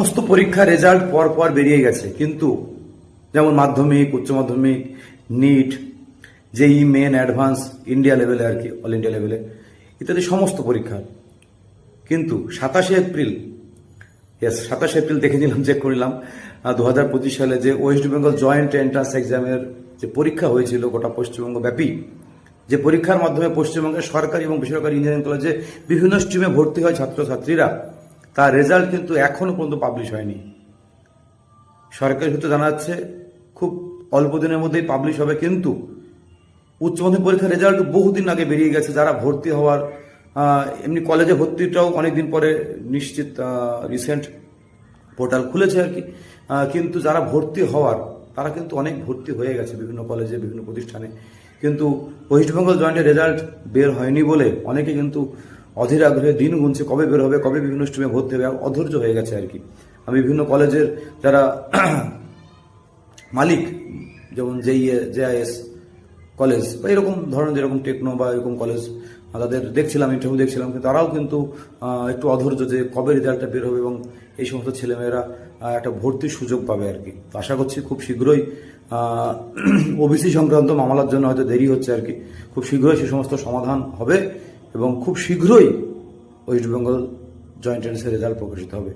সমস্ত পরীক্ষার রেজাল্ট পর পর বেরিয়ে গেছে। কিন্তু যেমন মাধ্যমিক, উচ্চ মাধ্যমিক NEET JEE main advance India লেভেলে আর কি অল ইন্ডিয়া লেভেলে ইত্যাদি সমস্ত পরীক্ষা। কিন্তু সাতাশে এপ্রিল ইয়েস সাতাশে এপ্রিল দেখে নিলাম চেক করলাম দু হাজার পঁচিশ সালে যে ওয়েস্ট বেঙ্গল জয়েন্ট এন্ট্রান্স এক্সামের যে পরীক্ষা হয়েছিল গোটা পশ্চিমবঙ্গ ব্যাপী, যে পরীক্ষার মাধ্যমে পশ্চিমবঙ্গের সরকারি এবং বেসরকারি ইঞ্জিনিয়ারিং কলেজে বিভিন্ন স্ট্রিমে ভর্তি হয় ছাত্রছাত্রীরা। তার রেজাল্ট কিন্তু এখনও পর্যন্ত পাবলিশ হয়নি। সরকারি সূত্রে জানা যাচ্ছে, খুব অল্প দিনের মধ্যেই পাবলিশ হবে কিন্তু উচ্চ মাধ্যমিক পরীক্ষার রেজাল্ট বহুদিন আগে বেরিয়ে গেছে। যারা ভর্তি হওয়ার এমনি কলেজে ভর্তিটাও অনেকদিন পরে নিশ্চিত রিসেন্ট পোর্টাল খুলেছে আর কি। কিন্তু যারা ভর্তি হওয়ার, তারা কিন্তু অনেক ভর্তি হয়ে গেছে বিভিন্ন কলেজে বিভিন্ন প্রতিষ্ঠানে। কিন্তু ওয়েস্টবেঙ্গল জয়েন্টের রেজাল্ট বের হয়নি বলে অনেকে কিন্তু অধীর আগ্রহে দিন গুনছে, কবে বের হবে, কবে বিভিন্ন স্ট্রিমে ভর্তি হবে, অধৈর্য হয়ে গেছে আর কি। আমি বিভিন্ন কলেজের যারা মালিক, যেমন জেই জেআইএস কলেজ, বা এরকম ধরনের যেরকম টেকনো বা এরকম কলেজ, তাদের দেখছিলাম ইন্টারভিউ দেখছিলাম, কিন্তু তারাও কিন্তু একটু অধৈর্য যে কবে রেজাল্টটা বের হবে এবং এই সমস্ত ছেলেমেয়েরা একটা ভর্তির সুযোগ পাবে আর কি। আশা করছি খুব শীঘ্রই ওবিসি সংক্রান্ত মামলার জন্য হয়তো দেরি হচ্ছে আর কি। খুব শীঘ্রই সে সমস্ত সমাধান হবে। এবং খুব শীঘ্রই ওয়েস্ট বেঙ্গল জয়েন্ট এন্ট্রান্সের রেজাল্ট প্রকাশিত হবে।